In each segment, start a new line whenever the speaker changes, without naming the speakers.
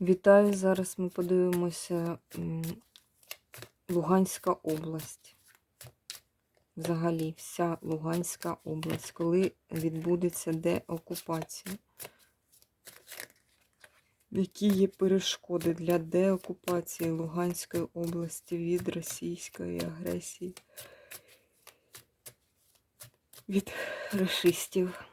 Вітаю! Зараз ми подивимося Луганська область. Взагалі, вся Луганська область, коли відбудеться деокупація. Які є перешкоди для деокупації Луганської області від російської агресії, від расистів?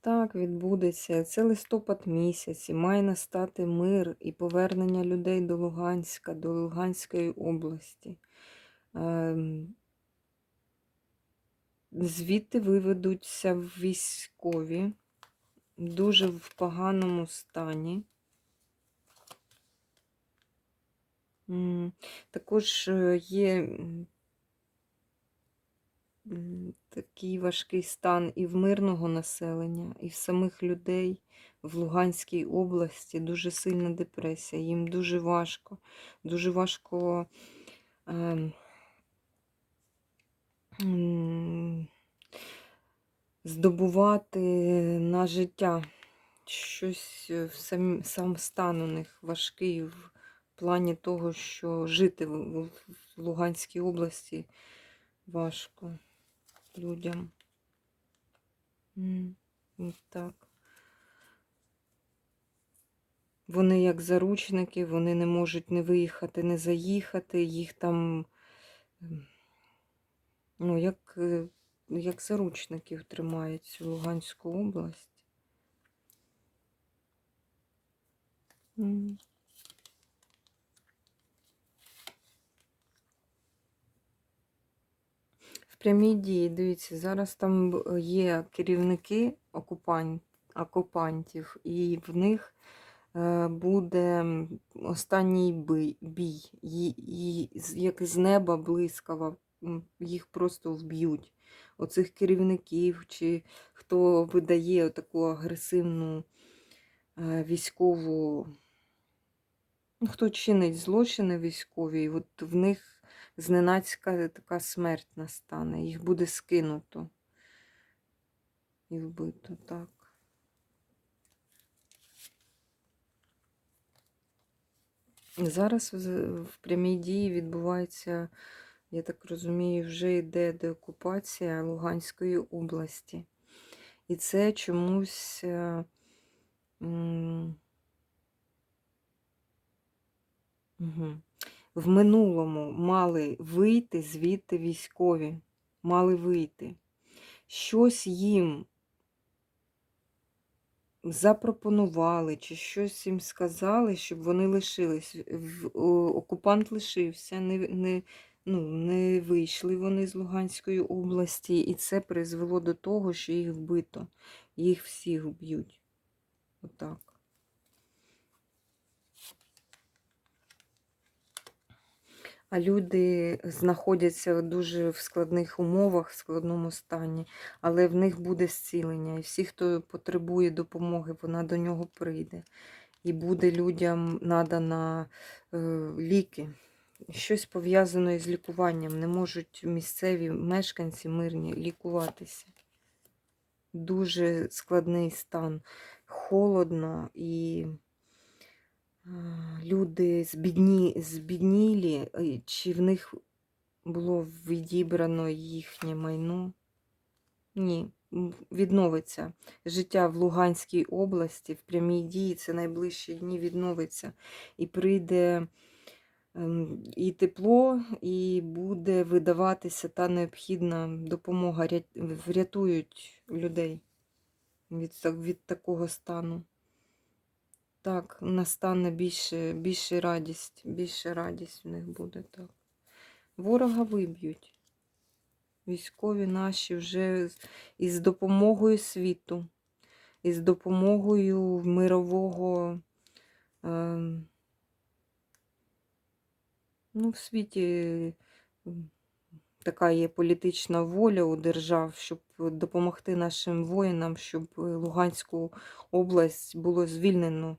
Так, відбудеться. Це листопад місяць, і має настати мир і повернення людей до Луганська, до Луганської області. Ем, Звідти виведуться військові, дуже в поганому стані. Також е, є такий важкий стан і в мирного населення, і в самих людей в Луганській області дуже сильна депресія. Їм дуже важко, дуже важко м, здобувати на життя. Щось е, сам, сам стан у них важкий в плані того, що жити в Луганській області важко людям. М, Так. Вони як заручники, вони не можуть не виїхати, не заїхати, їх там, ем, ну, як, е, як заручників тримають цю Луганську область. Прямій дії, дивіться, зараз там є керівники окупань, окупантів, і в них е, буде останній бій. І, і як з неба блискава, їх просто вб'ють. Оцих керівників, чи хто видає таку агресивну е, військову, ну, хто чинить злочини військові, от в них зненацька така смерть настане, їх буде скинуто і вбито, так. Зараз в прямій дії відбувається, я так розумію, вже йде деокупація Луганської області. І це чомусь е, мгм. В минулому мали вийти звідти військові, мали вийти. Щось їм запропонували, чи щось їм сказали, щоб вони лишились. Окупант лишився, не, не, ну, не вийшли вони з Луганської області, і це призвело до того, що їх вбито. Їх всіх вб'ють. Отак. А люди знаходяться дуже в складних умовах, в складному стані, але в них буде зцілення. І всі, хто потребує допомоги, вона до нього прийде. І буде людям надана е, ліки. Щось пов'язане з лікуванням. Не можуть місцеві мешканці мирні лікуватися. Дуже складний стан. Холодно і люди збідні, збіднілі, е, чи в них було відібрано їхнє майно? Ні, відновиться. Життя в Луганській області в прямій дії це найближчі дні відновиться. І прийде ем, і тепло, і буде видаватися та необхідна допомога. Врятують людей від, від такого стану. Так, настане більше, більше радість, більше радість в них буде так. Ворога виб'ють. Військові наші вже із допомогою світу, із допомогою мирового. ем, ну, в світі така є політична воля у держав, щоб допомогти нашим воїнам, щоб Луганську область було звільнено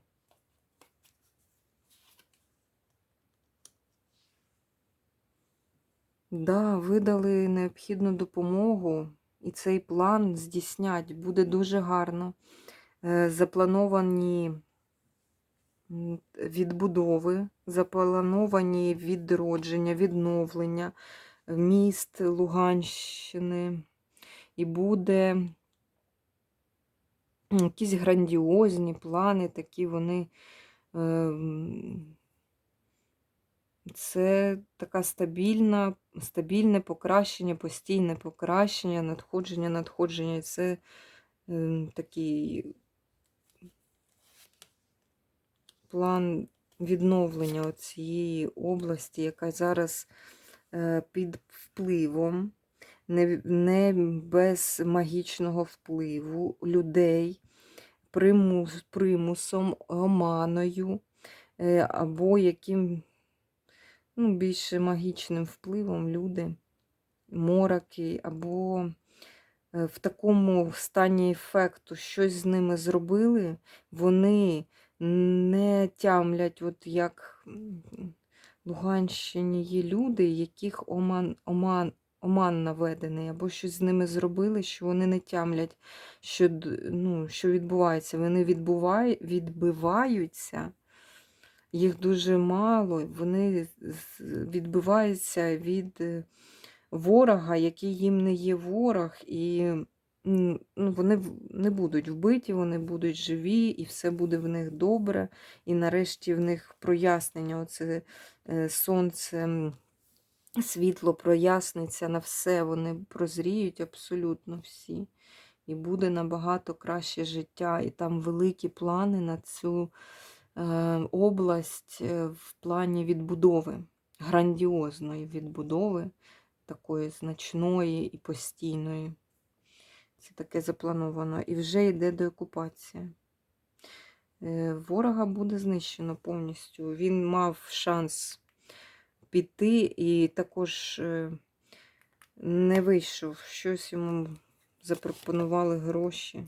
Да, видали необхідну допомогу, і цей план здійснять буде дуже гарно. Е, Заплановані відбудови, заплановані відродження, відновлення міст Луганщини. І буде якісь грандіозні плани, такі вони. Це така стабільна, стабільне покращення, постійне покращення, надходження, надходження. Це е, такий план відновлення цієї області, яка зараз е, під впливом, не, не без магічного впливу людей, примус, примусом, оманою е, або яким ну, більше магічним впливом люди, мороки, або е, в такому стані ефекту щось з ними зробили, вони не тямлять, от як в Луганщині є люди, яких оман, оман, оман наведений, або щось з ними зробили, що вони не тямлять, що, ну, що відбувається. Вони відбуває, відбиваються їх дуже мало, вони відбиваються від е, ворога, який їм не є ворог, і ну, вони не будуть вбиті, вони будуть живі, і все буде в них добре. І нарешті в них прояснення, оце е, сонце, світло проясниться на все, вони прозріють абсолютно всі. І буде набагато краще життя, і там великі плани на цю область е, в плані відбудови, грандіозної відбудови, такої значної і постійної. Це таке заплановано. І вже йде деокупація. Е, Ворога буде знищено повністю. Він мав шанс піти і також е, не вийшов. Щось йому запропонували гроші.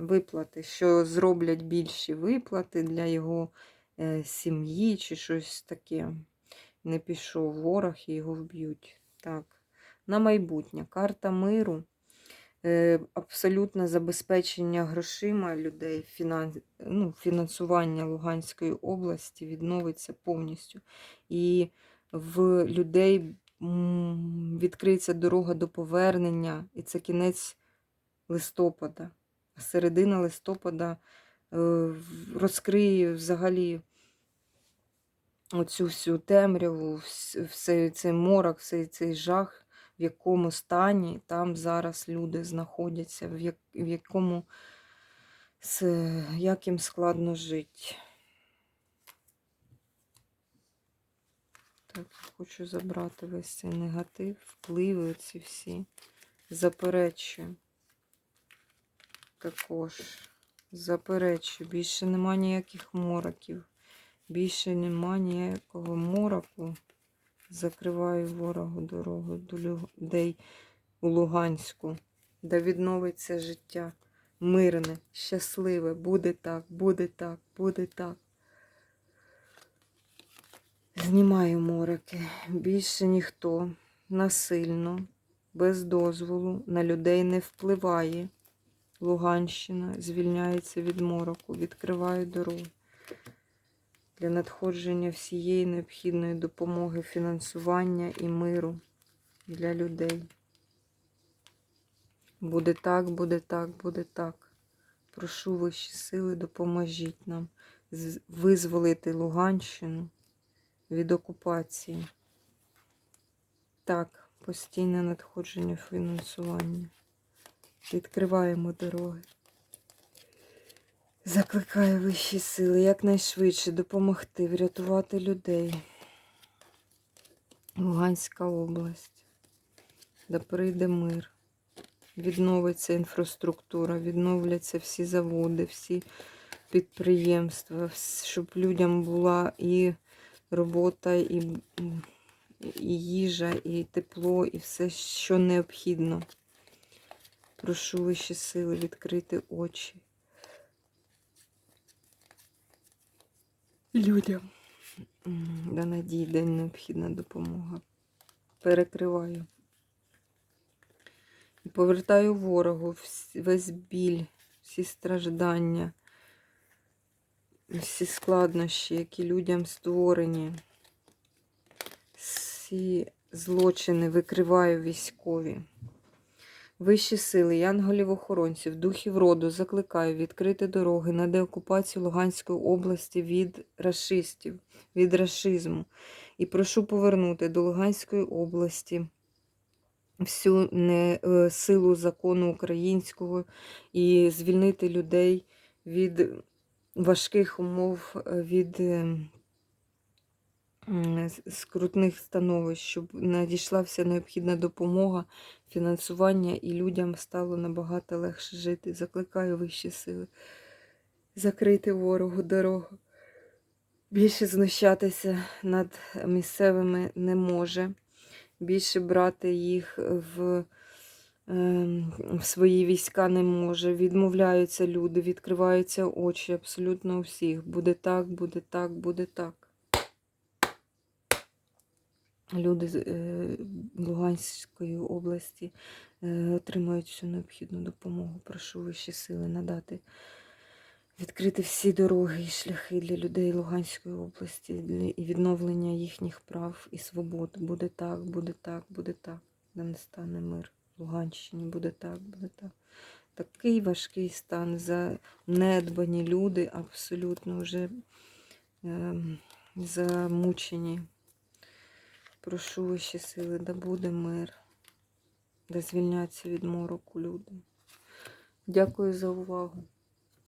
Виплати, що зроблять більші виплати для його е, сім'ї чи щось таке. Не пішов ворог і його вб'ють. Так. На майбутнє. Карта миру. Е, абсолютне забезпечення грошима людей, ну, фінансування Луганської області відновиться повністю. І в людей відкриється дорога до повернення, і це кінець листопада. Середина листопада е, розкриє взагалі оцю всю темряву, все цей морок, цей, цей жах, в якому стані там зараз люди знаходяться, в, як, в якому як їм складно жити. Так, хочу забрати весь цей негатив, впливи ці всі. Заперечую. Також заперечую. Більше нема ніяких мороків. Більше нема ніякого мороку. Закриваю ворогу дорогу до людей у Луганську, де відновиться життя. Мирне, щасливе, буде так, буде так, буде так. Знімаю мороки. Більше ніхто насильно, без дозволу на людей не впливає. Луганщина звільняється від мороку, відкриваю дорогу для надходження всієї необхідної допомоги, фінансування і миру для людей. Буде так, буде так, буде так. Прошу вищі сили, допоможіть нам визволити Луганщину від окупації. Так, постійне надходження фінансування. Відкриваємо дороги. Закликаю вищі сили якнайшвидше допомогти врятувати людей. Луганська область, де прийде мир, відновиться інфраструктура, відновляться всі заводи, всі підприємства, щоб людям була і робота, і, і їжа, і тепло, і все, що необхідно. Прошу вищі сили відкрити очі. людям. М, Да надійде необхідна допомога. Перекриваю. І повертаю ворогу весь біль, всі страждання, всі складнощі, які людям створені. Всі злочини викриваю військові. Вищі сили, янголів-охоронців, духів роду закликаю відкрити дороги на деокупацію Луганської області від рашистів, від рашизму. І прошу повернути до Луганської області всю не, е, силу закону українського і звільнити людей від важких умов, е, від е, скрутних становищ, щоб надійшла вся необхідна допомога, фінансування і людям стало набагато легше жити. Закликаю вищі сили. Закрити ворогу дорогу. Більше знущатися над місцевими не може. Більше брати їх в, ем, в свої війська не може. Відмовляються люди, відкриваються очі абсолютно у всіх. Буде так, буде так, буде так. Люди з е, Луганської області е, отримують всю необхідну допомогу. Прошу вищі сили надати, відкрити всі дороги і шляхи для людей Луганської області і відновлення їхніх прав і свобод. Буде так, буде так, буде так. Да не стане мир. в Луганщині буде так, буде так. Такий важкий стан. Занедбані люди абсолютно вже ем, замучені. Прошу вищі сили, да буде мир, да звільняться від мороку люди. Дякую за увагу.